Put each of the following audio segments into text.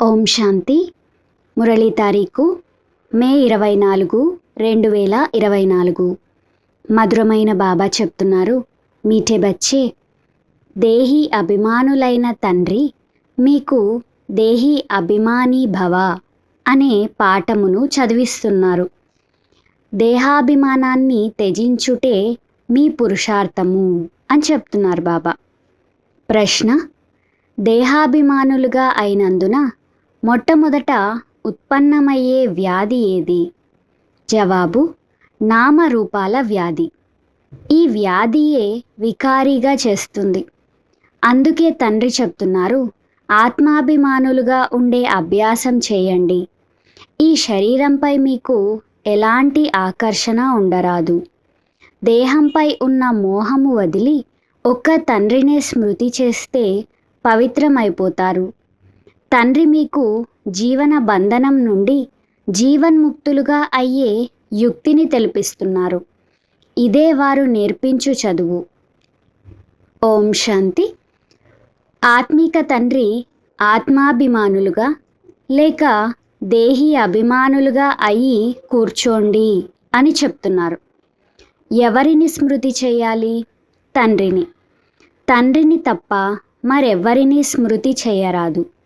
ఓం శాంతి. మురళీ తారీఖు మే ఇరవై నాలుగు రెండు వేల ఇరవై నాలుగు. మధురమైన బాబా చెప్తున్నారు మీటే బచ్చే దేహి అభిమానులైన తండ్రి మీకు దేహి అభిమాని భవ అనే పాఠమును చదివిస్తున్నారు. దేహాభిమానాన్ని త్యజించుటే మీ పురుషార్థము అని చెప్తున్నారు బాబా. ప్రశ్న దేహాభిమానులుగా అయినందున మొట్టమొదట ఉత్పన్నమయ్యే వ్యాధి ఏది? జవాబు నామరూపాల వ్యాధి. ఈ వ్యాధియే వికారీగా చేస్తుంది. అందుకే తండ్రి చెప్తున్నారు ఆత్మాభిమానులుగా ఉండే అభ్యాసం చేయండి. ఈ శరీరంపై మీకు ఎలాంటి ఆకర్షణ ఉండరాదు. దేహంపై ఉన్న మోహము వదిలి ఒక్క తండ్రినే స్మృతి చేస్తే పవిత్రమైపోతారు. తండ్రి మీకు జీవన బంధనం నుండి జీవన్ముక్తులుగా అయ్యే యుక్తిని తెలిపిస్తున్నారు. ఇదే వారు నేర్పించు చదువు. ఓం శాంతి. ఆత్మిక తండ్రి ఆత్మాభిమానులుగా లేక దేహి అభిమానులుగా అయి కూర్చోండి అని చెప్తున్నారు. ఎవరిని స్మృతి చేయాలి? తండ్రిని. తండ్రిని తప్ప మరెవ్వరినీ స్మృతి చేయరాదు.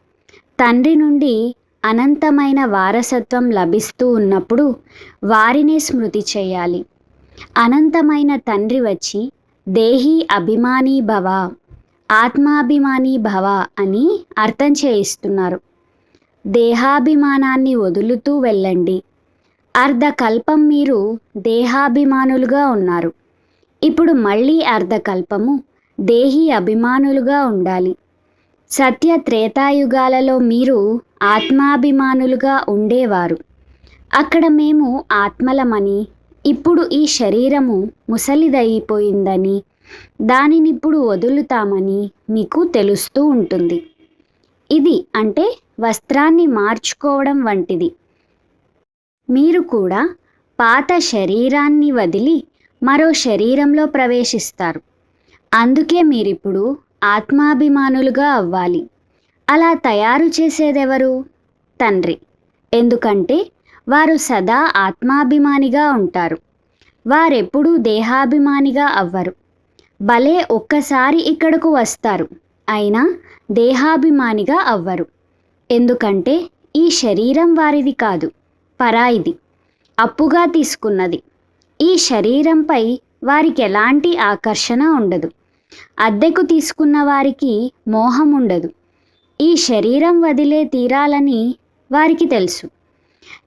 తండ్రి నుండి అనంతమైన వారసత్వం లభిస్తూ ఉన్నప్పుడు వారినే స్మృతి చేయాలి. అనంతమైన తండ్రి వచ్చి దేహి అభిమాని భవ ఆత్మాభిమానీ భవ అని అర్థం చేయిస్తున్నారు. దేహాభిమానాన్ని వదులుతూ వెళ్ళండి. అర్ధకల్పం మీరు దేహాభిమానులుగా ఉన్నారు. ఇప్పుడు మళ్ళీ అర్ధకల్పము దేహి అభిమానులుగా ఉండాలి. సత్య త్రేతాయుగాలలో మీరు ఆత్మాభిమానులుగా ఉండేవారు. అక్కడ మేము ఆత్మలమని ఇప్పుడు ఈ శరీరము ముసలిదైపోయిందని దానినిప్పుడు వదులుతామని మీకు తెలుస్తూ ఉంటుంది. ఇది అంటే వస్త్రాన్ని మార్చుకోవడం వంటిది. మీరు కూడా పాత శరీరాన్ని వదిలి మరో శరీరంలో ప్రవేశిస్తారు. అందుకే మీరిప్పుడు ఆత్మాభిమానులుగా అవ్వాలి. అలా తయారు చేసేదెవరు? తండ్రి. ఎందుకంటే వారు సదా ఆత్మాభిమానిగా ఉంటారు. వారెప్పుడూ దేహాభిమానిగా అవ్వరు. భలే ఒక్కసారి ఇక్కడకు వస్తారు. అయినా దేహాభిమానిగా అవ్వరు. ఎందుకంటే ఈ శరీరం వారిది కాదు పరాయిది. అప్పుగా తీసుకున్నది. ఈ శరీరంపై వారికి ఎలాంటి ఆకర్షణ ఉండదు. అద్దెకు తీసుకున్న వారికి మోహం ఉండదు ఈ శరీరం వదిలే తీరాలని వారికి తెలుసు.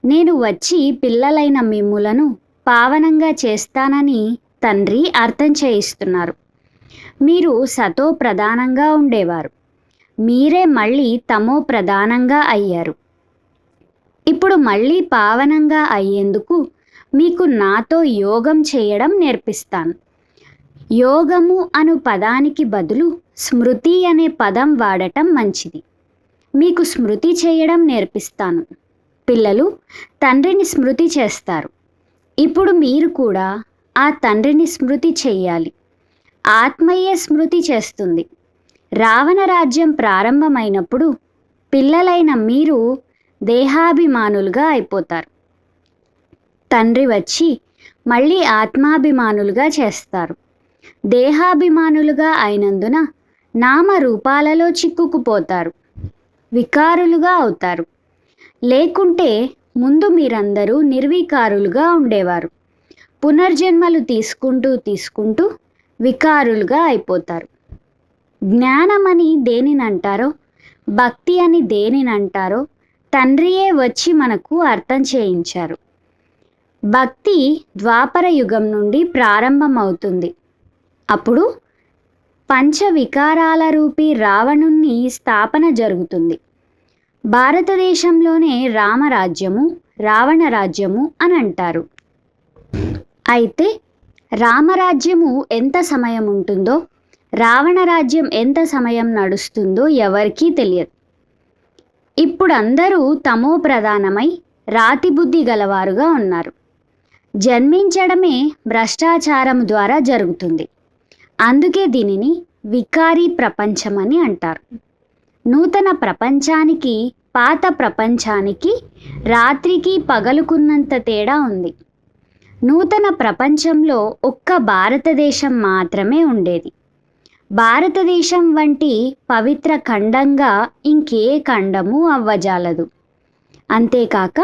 నేను వచ్చి పిల్లలైన మిమ్ములను పావనంగా చేస్తానని తండ్రి అర్థం చేయిస్తున్నారు. మీరు సతో ప్రధానంగా ఉండేవారు. మీరే మళ్ళీ తమో ప్రధానంగా అయ్యారు. ఇప్పుడు మళ్ళీ పావనంగా అయ్యేందుకు మీకు నాతో యోగం చేయడం నేర్పిస్తాను. యోగము అను పదానికి బదులు స్మృతి అనే పదం వాడటం మంచిది. మీకు స్మృతి చేయడం నేర్పిస్తాను. పిల్లలు తండ్రిని స్మృతి చేస్తారు. ఇప్పుడు మీరు కూడా ఆ తండ్రిని స్మృతి చేయాలి. ఆత్మయ్య స్మృతి చేస్తుంది. రావణ రాజ్యం ప్రారంభమైనప్పుడు పిల్లలైన మీరు దేహాభిమానులుగా అయిపోతారు. తండ్రి వచ్చి మళ్ళీ ఆత్మాభిమానులుగా చేస్తారు. దేహాభిమానులుగా అయినందున నామరూపాలలో చిక్కుకుపోతారు వికారులుగా అవుతారు. లేకుంటే ముందు మీరందరూ నిర్వికారులుగా ఉండేవారు. పునర్జన్మలు తీసుకుంటూ తీసుకుంటూ వికారులుగా అయిపోతారు. జ్ఞానమని దేనినంటారో భక్తి అని దేనినంటారో తండ్రియే వచ్చి మనకు అర్థం చేయించారు. భక్తి ద్వాపర యుగం నుండి ప్రారంభమవుతుంది. అప్పుడు పంచవికారాల రూపి రూపీ రావణుణ్ణి స్థాపన జరుగుతుంది. భారతదేశంలోనే రామరాజ్యము రావణ రాజ్యము అని అంటారు. అయితే రామరాజ్యము ఎంత సమయం ఉంటుందో రావణ రాజ్యం ఎంత సమయం నడుస్తుందో ఎవరికీ తెలియదు. ఇప్పుడు అందరూ తమో ప్రధానమై రాతి బుద్ధి గలవారుగా ఉన్నారు. జన్మించడమే భ్రష్టాచారం ద్వారా జరుగుతుంది. అందుకే దీనిని వికారీ ప్రపంచమని అంటారు. నూతన ప్రపంచానికి పాత ప్రపంచానికి రాత్రికి పగలుకున్నంత తేడా ఉంది. నూతన ప్రపంచంలో ఒక్క భారతదేశం మాత్రమే ఉండేది. భారతదేశం వంటి పవిత్ర ఖండంగా ఇంకే ఖండము అవ్వజాలదు. అంతేకాక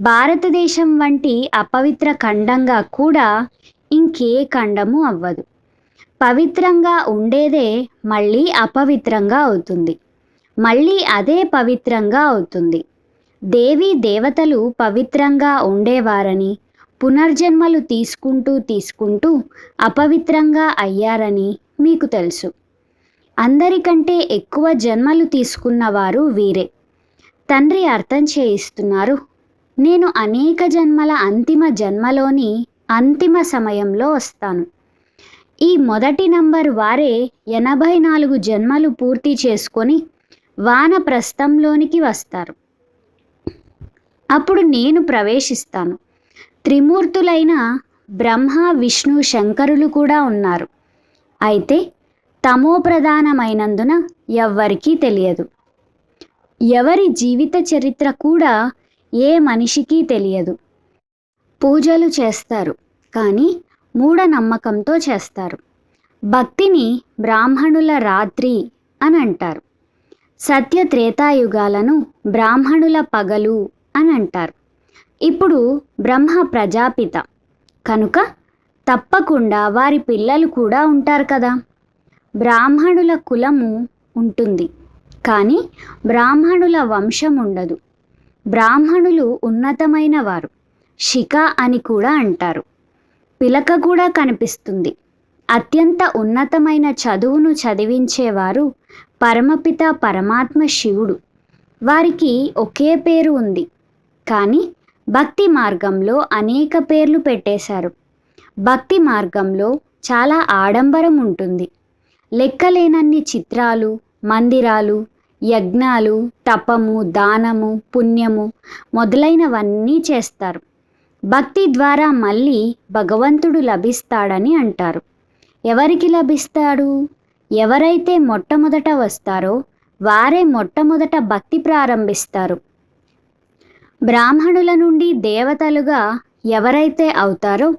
భారతదేశం వంటి అపవిత్ర ఖండంగా కూడా ఇంకే ఖండము అవ్వదు. పవిత్రంగా ఉండేదే మళ్ళీ అపవిత్రంగా అవుతుంది. మళ్ళీ అదే పవిత్రంగా అవుతుంది. దేవీ దేవతలు పవిత్రంగా ఉండేవారని పునర్జన్మలు తీసుకుంటూ తీసుకుంటూ అపవిత్రంగా అయ్యారని మీకు తెలుసు. అందరికంటే ఎక్కువ జన్మలు తీసుకున్నవారు వీరే. తండ్రి అర్థం చేయిస్తున్నారు నేను అనేక జన్మల అంతిమ జన్మలోని అంతిమ సమయంలో వస్తాను. ఈ మొదటి నంబర్ వారే ఎనభై నాలుగు జన్మలు పూర్తి చేసుకొని వానప్రస్థంలోనికి వస్తారు. అప్పుడు నేను ప్రవేశిస్తాను. త్రిమూర్తులైన బ్రహ్మ విష్ణు శంకరులు కూడా ఉన్నారు. అయితే తమో ప్రధానమైనందున ఎవ్వరికీ తెలియదు. ఎవరి జీవిత చరిత్ర కూడా ఏ మనిషికి తెలియదు. పూజలు చేస్తారు. కానీ మూఢనమ్మకంతో చేస్తారు. భక్తిని బ్రాహ్మణుల రాత్రి అని అంటారు సత్య త్రేతాయుగాలను బ్రాహ్మణుల పగలు అని అంటారు ఇప్పుడు బ్రహ్మ ప్రజాపిత. కనుక తప్పకుండా వారి పిల్లలు కూడా ఉంటారు కదా. బ్రాహ్మణుల కులము ఉంటుంది. కానీ బ్రాహ్మణుల వంశం ఉండదు. బ్రాహ్మణులు ఉన్నతమైన వారు. శిఖ అని కూడా అంటారు. పిలక కూడా కనిపిస్తుంది. అత్యంత ఉన్నతమైన చదువును చదివించేవారు పరమపిత పరమాత్మ శివుడు. వారికి ఒకే పేరు ఉంది. కానీ భక్తి మార్గంలో అనేక పేర్లు పెట్టేశారు. భక్తి మార్గంలో చాలా ఆడంబరం ఉంటుంది. లెక్కలేనన్ని చిత్రాలు మందిరాలు యజ్ఞాలు తపము దానము పుణ్యము మొదలైనవన్నీ చేస్తారు. భక్తి ద్వారా మళ్ళీ భగవంతుడు లభిస్తాడని అంటారు. ఎవరికి లభిస్తాడు? ఎవరైతే మొట్టమొదట వస్తారో వారే మొట్టమొదట భక్తి ప్రారంభిస్తారు. బ్రాహ్మణుల నుండి దేవతలుగా ఎవరైతే అవుతారో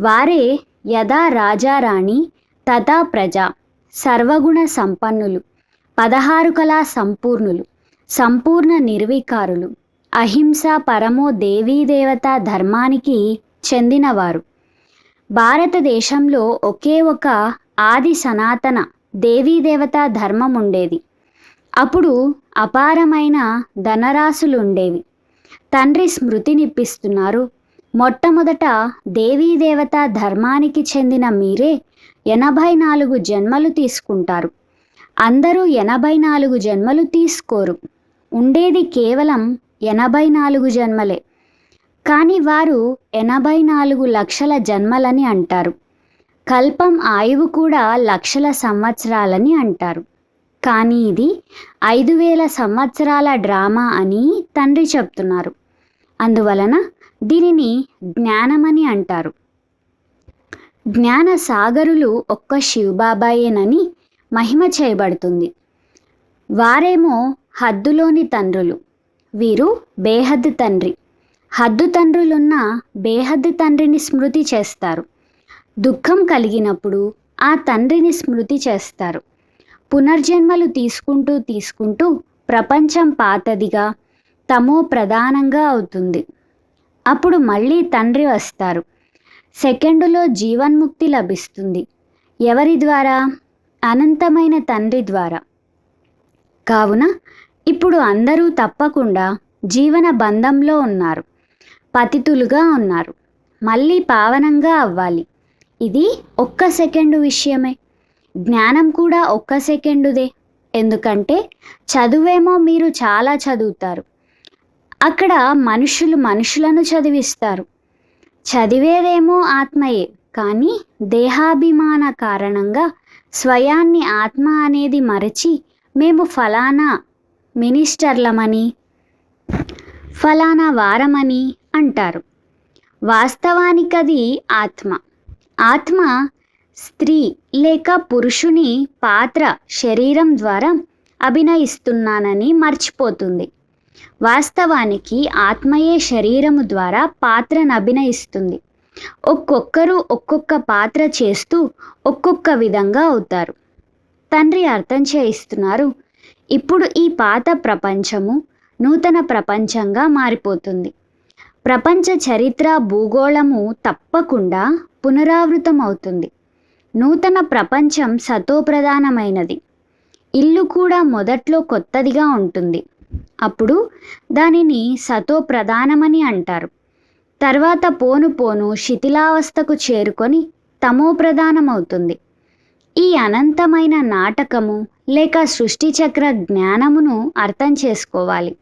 వారే యథా రాజారాణి తథా ప్రజ సర్వగుణ సంపన్నులు పదహారు కళా సంపూర్ణులు సంపూర్ణ నిర్వీకారులు. అహింస పరమో దేవీదేవత ధర్మానికి చెందినవారు. భారతదేశంలో ఒకే ఒక ఆది సనాతన దేవీదేవత ధర్మం ఉండేది అప్పుడు అపారమైన ధనరాశులుండేవి. తండ్రి స్మృతినిప్పిస్తున్నారు మొట్టమొదట దేవీదేవత ధర్మానికి చెందిన మీరే ఎనభై నాలుగు జన్మలు తీసుకుంటారు. అందరూ ఎనభై నాలుగు జన్మలు తీసుకోరు. ఉండేది కేవలం ఎనభై నాలుగు జన్మలే. కానీ వారు ఎనభై నాలుగు లక్షల జన్మలని అంటారు. కల్పం ఆయువు కూడా లక్షల సంవత్సరాలని అంటారు. కానీ ఇది ఐదు వేల సంవత్సరాల డ్రామా అని తండ్రి చెప్తున్నారు. అందువలన దీనిని జ్ఞానమని అంటారు. జ్ఞాన సాగరులు ఒక్క శివబాబాయేనని మహిమ చేయబడుతుంది. వారేమో హద్దులోని తండ్రులు. వీరు బేహద్దు తండ్రి. హద్దు తండ్రులున్న బేహద్దు తండ్రిని స్మృతి చేస్తారు. దుఃఖం కలిగినప్పుడు ఆ తండ్రిని స్మృతి చేస్తారు. పునర్జన్మలు తీసుకుంటూ తీసుకుంటూ ప్రపంచం పాతదిగా తమో ప్రధానంగా అవుతుంది. అప్పుడు మళ్ళీ తండ్రి వస్తారు. సెకండులో జీవన్ముక్తి లభిస్తుంది. ఎవరి ద్వారా? అనంతమైన తండ్రి ద్వారా. కావున ఇప్పుడు అందరూ తప్పకుండా జీవన బంధంలో ఉన్నారు. పతితులుగా ఉన్నారు. మళ్ళీ పావనంగా అవ్వాలి. ఇది ఒక్క సెకండు విషయమే. జ్ఞానం కూడా ఒక్క సెకండుదే. ఎందుకంటే చదువేమో మీరు చాలా చదువుతారు. అక్కడ మనుషులు మనుషులను చదివిస్తారు. చదివేదేమో ఆత్మయే. కానీ దేహాభిమాన కారణంగా స్వయాన్ని ఆత్మ అనేది మరచి మేము ఫలానా మినిస్టర్లమని ఫలానా వారమని అంటారు. వాస్తవానికది ఆత్మ. ఆత్మ స్త్రీ లేక పురుషుని పాత్ర శరీరం ద్వారా అభినయిస్తున్నానని మర్చిపోతుంది. వాస్తవానికి ఆత్మయే శరీరము ద్వారా పాత్రను అభినయిస్తుంది. ఒక్కొక్కరు ఒక్కొక్క పాత్ర చేస్తూ ఒక్కొక్క విధంగా అవుతారు. తండ్రి అర్థం చేయిస్తున్నారు ఇప్పుడు ఈ పాత ప్రపంచము నూతన ప్రపంచంగా మారిపోతుంది. ప్రపంచ చరిత్ర భూగోళము తప్పకుండా పునరావృతం అవుతుంది నూతన ప్రపంచం సతోప్రధానమైనది ఇల్లు కూడా మొదట్లో కొత్తదిగా ఉంటుంది. అప్పుడు దానిని సతో ప్రధానమని అంటారు. తర్వాత పోను పోను శిథిలావస్థకు చేరుకొని తమో ప్రధానమవుతుంది ఈ అనంతమైన నాటకము లేక సృష్టి చక్ర జ్ఞానమును అర్థం చేసుకోవాలి.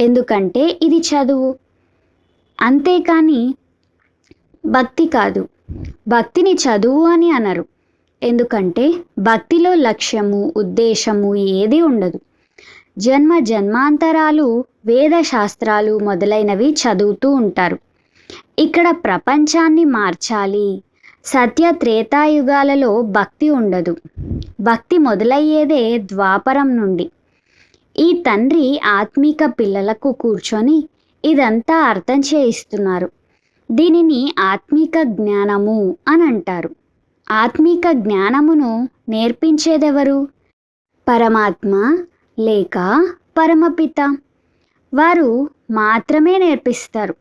ఎందుకంటే ఇది చదువు. అంతేకాని భక్తి కాదు. భక్తిని చదువు అని అనరు. ఎందుకంటే భక్తిలో లక్ష్యము ఉద్దేశము ఏది ఉండదు. జన్మ జన్మాంతరాలు వేద శాస్త్రాలు మొదలైనవి చదువుతూ ఉంటారు. ఇక్కడ ప్రపంచాన్ని మార్చాలి సత్య త్రేతాయుగాలలో భక్తి ఉండదు. భక్తి మొదలయ్యేదే ద్వాపరం నుండి. ఈ తండ్రి ఆత్మిక పిల్లలకు కూర్చొని ఇదంతా అర్థం చేయిస్తున్నారు. దీనిని ఆత్మిక జ్ఞానము అని అంటారు ఆత్మిక జ్ఞానమును నేర్పించేదెవరు? పరమాత్మ లేక పరమపిత. వారు మాత్రమే నేర్పిస్తారు.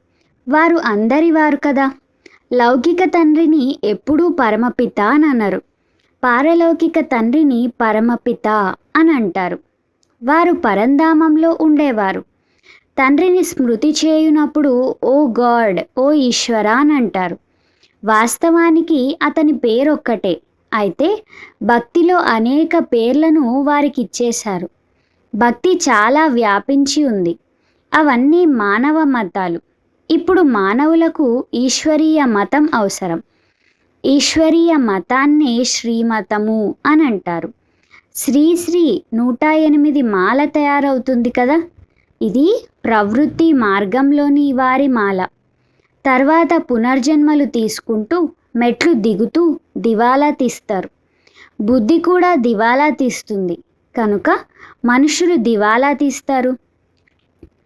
వారు అందరి వారు కదా. లౌకిక తండ్రిని ఎప్పుడూ పరమపిత అని అనరు. పారలౌకిక తండ్రిని పరమపిత అని అంటారు. వారు పరంధామంలో ఉండేవారు. తండ్రిని స్మృతి చేయునప్పుడు ఓ గాడ్ ఓ ఈశ్వర అని అంటారు. వాస్తవానికి అతని పేరొక్కటే. అయితే భక్తిలో అనేక పేర్లను వారికి ఇచ్చేశారు భక్తి చాలా వ్యాపించి ఉంది. అవన్నీ మానవ మతాలు. ఇప్పుడు మానవులకు ఈశ్వరీయ మతం అవసరం. ఈశ్వరీయ మతాన్ని శ్రీమతము అని అంటారు శ్రీశ్రీ నూట ఎనిమిది మాల తయారవుతుంది కదా? ఇది ప్రవృత్తి మార్గంలోని వారి మాల. తర్వాత పునర్జన్మలు తీసుకుంటూ మెట్లు దిగుతూ దివాలా తీస్తారు. బుద్ధి కూడా దివాలా తీస్తుంది. కనుక మనుషులు దివాలా తీస్తారు.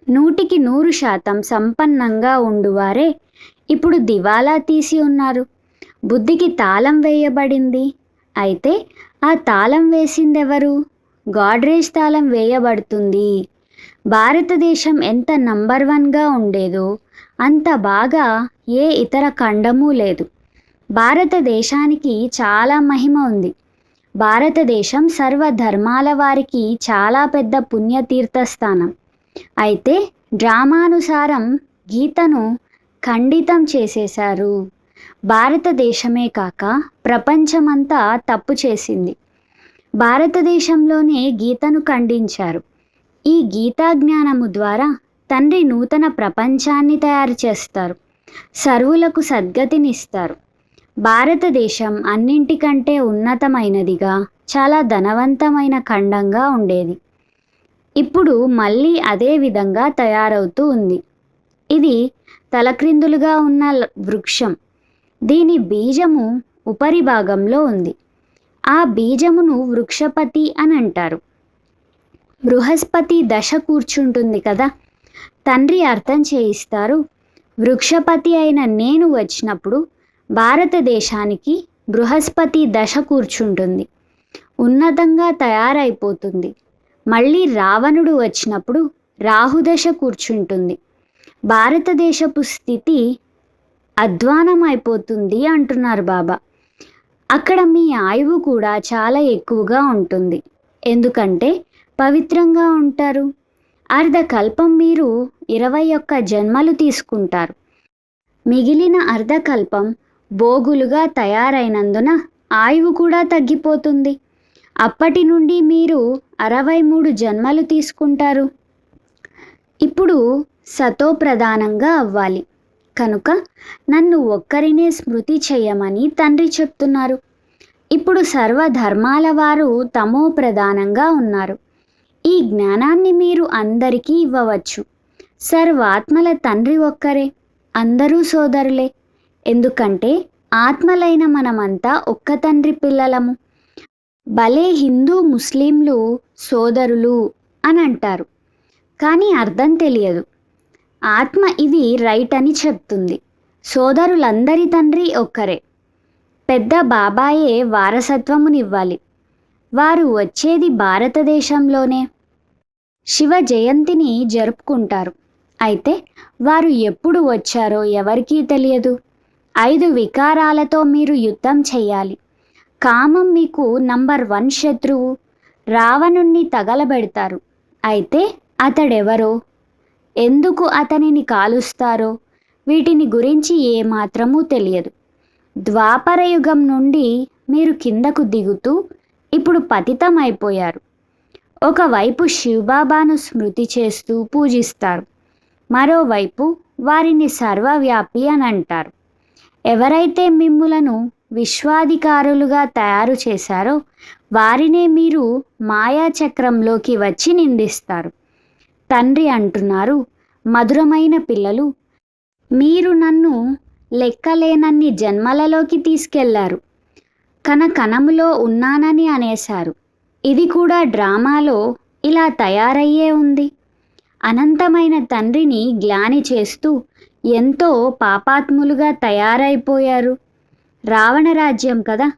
నూటికి నూరు శాతం సంపన్నంగా ఉండువారే. ఇప్పుడు దివాలా తీసి ఉన్నారు. బుద్ధికి తాళం వేయబడింది. అయితే ఆ తాళం వేసిందెవరు? గాడ్రేజ్ తాళం వేయబడుతుంది. భారతదేశం ఎంత నంబర్ వన్గా ఉండేదో అంత బాగా ఏ ఇతర ఖండము లేదు. భారతదేశానికి చాలా మహిమ ఉంది. భారతదేశం సర్వధర్మాల వారికి చాలా పెద్ద పుణ్యతీర్థస్థానం. అయితే డ్రామానుసారం గీతను ఖండితం చేసేశారు. భారతదేశమే కాక ప్రపంచమంతా తప్పు చేసింది. భారతదేశంలోనే గీతను ఖండించారు. ఈ గీతా జ్ఞానము ద్వారా తండ్రి నూతన ప్రపంచాన్ని తయారు చేస్తారు. సర్వులకు సద్గతినిస్తారు. భారతదేశం అన్నింటికంటే ఉన్నతమైనదిగా చాలా ధనవంతమైన ఖండంగా ఉండేది. ఇప్పుడు మళ్ళీ అదే విధంగా తయారవుతూ ఉంది. ఇది తలక్రిందులుగా ఉన్న వృక్షం. దీని బీజము ఉపరి భాగంలో ఉంది. ఆ బీజమును వృక్షపతి అని అంటారు. బృహస్పతి దశ కూర్చుంటుంది కదా. తండ్రి అర్థం చేయిస్తారు వృక్షపతి అయిన నేను వచ్చినప్పుడు భారతదేశానికి బృహస్పతి దశ కూర్చుంటుంది. ఉన్నతంగా తయారైపోతుంది. మళ్ళీ రావణుడు వచ్చినప్పుడు రాహుదశ కూర్చుంటుంది. భారతదేశపు స్థితి అధ్వానం అయిపోతుంది అంటున్నారు బాబా. అక్కడ మీ ఆయువు కూడా చాలా ఎక్కువగా ఉంటుంది. ఎందుకంటే పవిత్రంగా ఉంటారు. అర్ధకల్పం మీరు ఇరవై ఒక్క జన్మలు తీసుకుంటారు. మిగిలిన అర్ధకల్పం భోగులుగా తయారైనందున ఆయువు కూడా తగ్గిపోతుంది. అప్పటి నుండి మీరు అరవై మూడు జన్మలు తీసుకుంటారు. ఇప్పుడు సతో ప్రధానంగా అవ్వాలి. కనుక నన్ను ఒక్కరినే స్మృతి చేయమని తండ్రి చెప్తున్నారు. ఇప్పుడు సర్వధర్మాల వారు తమో ప్రధానంగా ఉన్నారు. ఈ జ్ఞానాన్ని మీరు అందరికీ ఇవ్వవచ్చు. సర్వాత్మల తండ్రి ఒక్కరే అందరూ సోదరులే. ఎందుకంటే ఆత్మలైన మనమంతా ఒక్క తండ్రి పిల్లలము. భలే హిందూ ముస్లింలు సోదరులు అని అంటారు. కానీ అర్థం తెలియదు. ఆత్మ ఇది రైట్ అని చెప్తుంది. సోదరులందరి తండ్రి ఒక్కరే. పెద్ద బాబాయే వారసత్వమునివ్వాలి. వారు వచ్చేది భారతదేశంలోనే. శివ జయంతిని జరుపుకుంటారు. అయితే వారు ఎప్పుడు వచ్చారో ఎవరికీ తెలియదు. ఐదు వికారాలతో మీరు యుద్ధం చేయాలి కామం మీకు నంబర్ వన్ శత్రువు. రావణుణ్ణి తగలబెడతారు. అయితే అతడెవరో? ఎందుకు అతనిని కాలుస్తారో? వీటిని గురించి ఏమాత్రమూ తెలియదు. ద్వాపర యుగం నుండి మీరు కిందకు దిగుతూ ఇప్పుడు పతితం అయిపోయారు ఒకవైపు శివబాబాను స్మృతి చేస్తూ పూజిస్తారు. మరోవైపు వారిని సర్వవ్యాపి అని అంటారు. ఎవరైతే మిమ్ములను విశ్వాధికారులుగా తయారు చేశారో వారినే మీరు మాయాచక్రంలోకి వచ్చి నిందిస్తారు. తండ్రి అంటున్నారు మధురమైన పిల్లలు మీరు నన్ను లెక్కలేనన్ని జన్మలలోకి తీసుకెళ్ళారు. కన కణములో ఉన్నానని అనేశారు. ఇది కూడా డ్రామాలో ఇలా తయారయ్యే ఉంది. అనంతమైన తండ్రిని గ్లాని చేస్తూ ఎంతో పాపాత్ములుగా తయారైపోయారు. రావణ రాజ్యం కదా.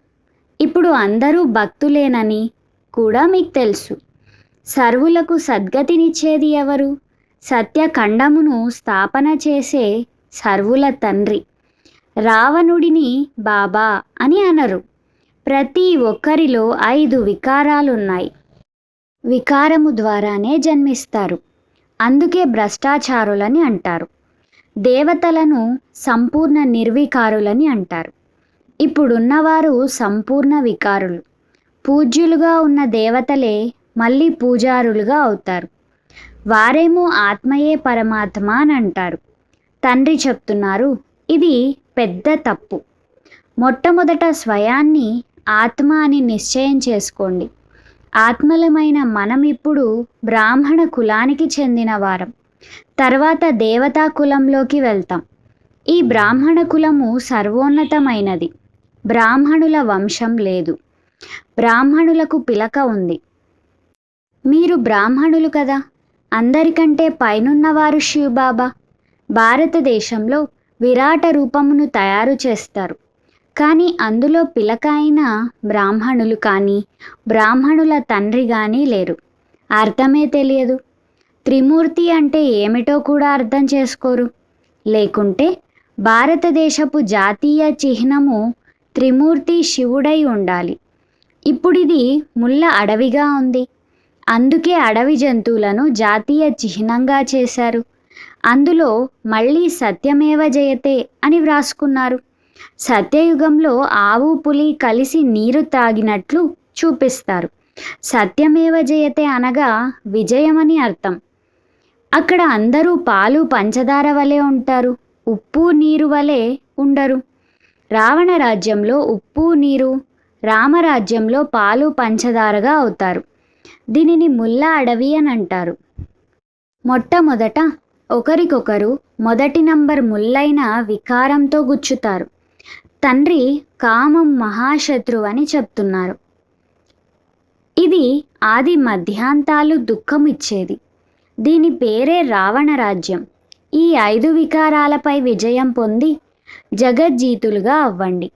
ఇప్పుడు అందరూ భక్తులేనని కూడా మీకు తెలుసు. సర్వులకు సద్గతినిచ్చేది ఎవరు? సత్యఖండమును స్థాపన చేసే సర్వుల తండ్రి. రావణుడిని బాబా అని అనరు. ప్రతి ఒక్కరిలో ఐదు వికారాలున్నాయి. వికారము ద్వారానే జన్మిస్తారు. అందుకే భ్రష్టాచారులని అంటారు. దేవతలను సంపూర్ణ నిర్వికారులని అంటారు. ఇప్పుడున్నవారు సంపూర్ణ వికారులు. పూజ్యులుగా ఉన్న దేవతలే మళ్ళీ పూజారులుగా అవుతారు. వారేమో ఆత్మయే పరమాత్మ అని అంటారు. తండ్రి చెప్తున్నారు ఇది పెద్ద తప్పు. మొట్టమొదట స్వయాన్ని ఆత్మ అని నిశ్చయం చేసుకోండి. ఆత్మలమైన మనం ఇప్పుడు బ్రాహ్మణ కులానికి చెందిన వారం. తర్వాత దేవతా కులంలోకి వెళ్తాం. ఈ బ్రాహ్మణ కులము సర్వోన్నతమైనది. బ్రాహ్మణుల వంశం లేదు. బ్రాహ్మణులకు పిలక ఉంది. మీరు బ్రాహ్మణులు కదా? అందరికంటే పైనున్నవారు శివబాబా. భారతదేశంలో విరాట రూపమును తయారు చేస్తారు. కానీ అందులో పిలక అయిన బ్రాహ్మణులు కానీ బ్రాహ్మణుల తండ్రి కానీ లేరు. అర్థమే తెలియదు. త్రిమూర్తి అంటే ఏమిటో కూడా అర్థం చేసుకోరు. లేకుంటే భారతదేశపు జాతీయ చిహ్నము త్రిమూర్తి శివుడై ఉండాలి. ఇప్పుడిది ముళ్ళ అడవిగా ఉంది. అందుకే అడవి జంతువులను జాతీయ చిహ్నంగా చేశారు. అందులో మళ్ళీ సత్యమేవ జయతే అని వ్రాసుకున్నారు. సత్యయుగంలో ఆవు పులి కలిసి నీరు తాగినట్లు చూపిస్తారు. సత్యమేవ జయతే అనగా విజయమని అర్థం. అక్కడ అందరూ పాలు పంచదార వలె ఉంటారు. ఉప్పు నీరు వలె ఉండరు. రావణ రాజ్యంలో ఉప్పు నీరు రామరాజ్యంలో పాలు పంచదారగా అవుతారు. దీనిని ముల్ల అడవి అని అంటారు. మొట్టమొదట ఒకరికొకరు మొదటి నంబర్ ముల్లైన వికారంతో గుచ్చుతారు. తండ్రి కామం మహాశత్రువు అని చెప్తున్నారు. ఇది ఆది మధ్యాంతాలు దుఃఖం ఇచ్చేది దీని పేరే రావణ రాజ్యం. ఈ ఐదు వికారాలపై విజయం పొంది జగజ్జీతులుగా అవ్వండి.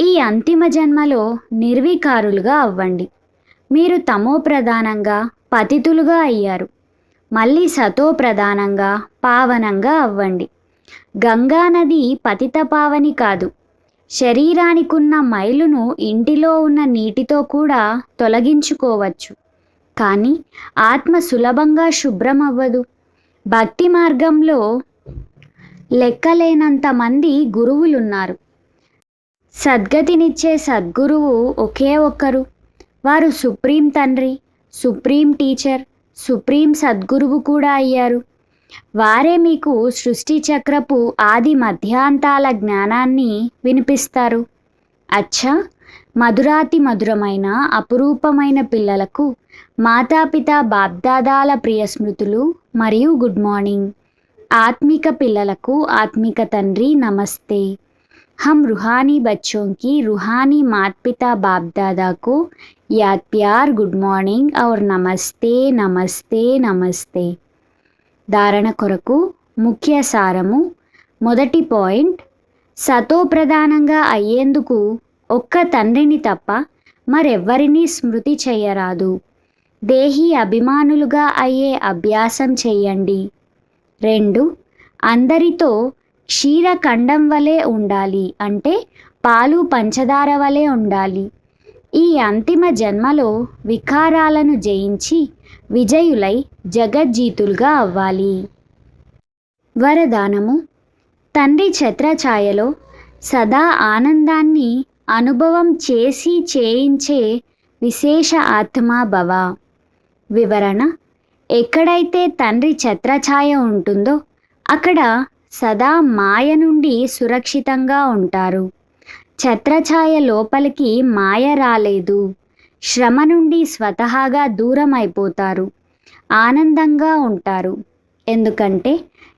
ఈ అంతిమ జన్మలో నిర్వికారులుగా అవ్వండి. మీరు తమో ప్రధానంగా పతితులుగా అయ్యారు. మళ్ళీ సతో ప్రధానంగా పావనంగా అవ్వండి. గంగా నది పతిత పావని కాదు. శరీరానికున్న మైలును ఇంటిలో ఉన్న నీటితో కూడా తొలగించుకోవచ్చు. కానీ ఆత్మ సులభంగా శుభ్రం అవ్వదు భక్తి మార్గంలో లెక్కలేనంత మంది గురువులున్నారు. సద్గతినిచ్చే సద్గురువు ఒకే ఒక్కరు. వారు సుప్రీం తండ్రి సుప్రీం టీచర్ సుప్రీం సద్గురువు కూడా అయ్యారు. వారే మీకు సృష్టి చక్రపు ఆది మధ్యాంతాల జ్ఞానాన్ని వినిపిస్తారు. అచ్చా! మధురాతి మధురమైన అపురూపమైన పిల్లలకు మాతాపిత బాప్దాదాల ప్రియ స్మృతులు మరియు గుడ్ మార్నింగ్. ఆత్మిక పిల్లలకు ఆత్మిక తండ్రి నమస్తే हम रूहानी बच्चों की रूहानी माता पिता बाप दादा को याद प्यार गुड मॉर्निंग और नमस्ते नमस्ते नमस्ते ధారణ కొరకు ముఖ్య సారము మొదటి పాయింట్ సతోప్రధానంగా అయ్యేందుకు ఒక్క తండ్రిని తప్ప మరెవ్వరినీ స్మృతి చెయ్యరాదు దేహి అభిమానులుగా అయ్యే అభ్యాసం చెయ్యండి రెండు అందరితో క్షీరఖండం వలె ఉండాలి అంటే పాలు పంచదార వలె ఉండాలి. ఈ అంతిమ జన్మలో వికారాలను జయించి విజయులై జగజ్జీతులుగా అవ్వాలి. వరదానము తండ్రి ఛత్రఛాయలో సదా ఆనందాన్ని అనుభవం చేసి చేయించే విశేష ఆత్మా భవ. వివరణ ఎక్కడైతే తండ్రి ఛత్రఛాయ ఉంటుందో అక్కడ సదా మాయ నుండి సురక్షితంగా ఉంటారు. ఛత్రఛాయ లోపలికి మాయ రాలేదు. శ్రమ నుండి స్వతహాగా దూరం అయిపోతారు ఆనందంగా ఉంటారు. ఎందుకంటే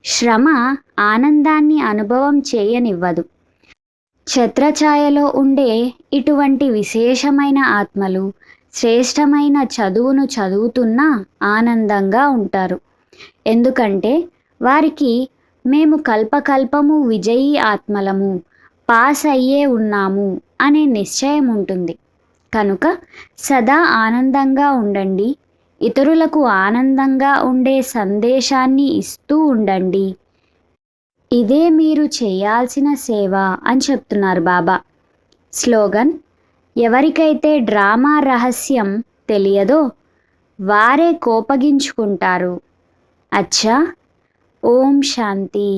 శ్రమ ఆనందాన్ని అనుభవం చేయనివ్వదు. ఛత్రఛాయలో ఉండే ఇటువంటి విశేషమైన ఆత్మలు శ్రేష్టమైన చదువును చదువుతున్నా ఆనందంగా ఉంటారు. ఎందుకంటే వారికి మేము కల్పకల్పము విజయీ ఆత్మలము పాస్ అయ్యే ఉన్నాము అనే నిశ్చయం ఉంటుంది. కనుక సదా ఆనందంగా ఉండండి. ఇతరులకు ఆనందంగా ఉండే సందేశాన్ని ఇస్తూ ఉండండి. ఇదే మీరు చేయాల్సిన సేవ అని చెప్తున్నారు బాబా. స్లోగన్ ఎవరికైతే డ్రామా రహస్యం తెలియదో వారే కోపగించుకుంటారు. అచ్చా! ఓం శాంతి.